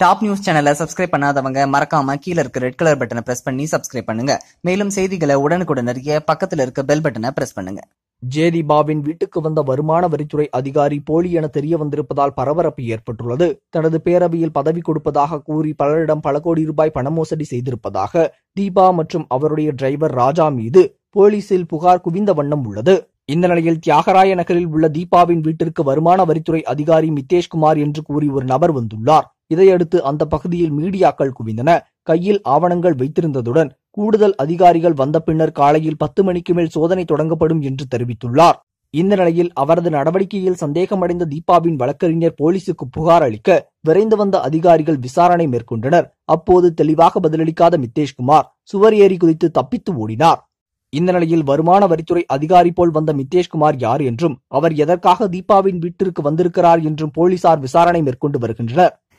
Top news சேனலை subscribe பண்ணாதவங்க மறக்காம கீழே இருக்க ரெட் கலர் பட்டனை பிரஸ் பண்ணி சப்ஸ்கிரைப் பண்ணுங்க. மேலும் செய்திகளை உடனுக்குடன் அறிய பக்கத்தில் இருக்க பெல் பட்டனை பிரஸ் பண்ணுங்க. ஜேதிபாவின் வீட்டுக்கு வந்த வருமான வரித்துறை அதிகாரி போலி என தெரிய வந்திருப்பதால் பரபரப்பு ஏற்பட்டுள்ளது. தனது பேரவையில் பதவி கொடுப்பதாக கூறி பலரிடம் பல கோடி ரூபாய் பண மோசடி செய்திருப்பதாக தீபா மற்றும் அவருடைய டிரைவர் ராஜா மீது போலீசில் புகார் குவிந்த வண்ணம் உள்ளது. இந்த நிலையில் தியாகராய நகரில் உள்ள தீபாவின் வீட்டிற்கு வருமான வரித்துறை அதிகாரி மித்தேஷ்குமார் என்று கூறி ஒரு நபர் வந்துள்ளார். இதையடுத்து அந்த பகுதியில் மீடியாக்கள் குவிந்தன. கையில் ஆவணங்கள் வைத்திருந்ததுடன் கூடுதல் அதிகாரிகள் வந்த பின்னர் காலையில் பத்து மணிக்கு மேல் சோதனை தொடங்கப்படும் என்று தெரிவித்துள்ளார். இந்த நிலையில் அவரது நடவடிக்கையில் சந்தேகமடைந்த தீபாவின் வழக்கறிஞர் போலீசுக்கு புகார் அளிக்க விரைந்து வந்த அதிகாரிகள் விசாரணை மேற்கொண்டனர். அப்போது தெளிவாக பதிலளிக்காத மித்தேஷ்குமார் சுவர் ஏறி குதித்து தப்பித்து ஓடினார். இந்த நிலையில் வருமான வரித்துறை அதிகாரி போல் வந்த மித்தேஷ்குமார் யார் என்றும் அவர் எதற்காக தீபாவின் வீட்டிற்கு வந்திருக்கிறார் என்றும் போலீசார் விசாரணை மேற்கொண்டு வருகின்றனர்.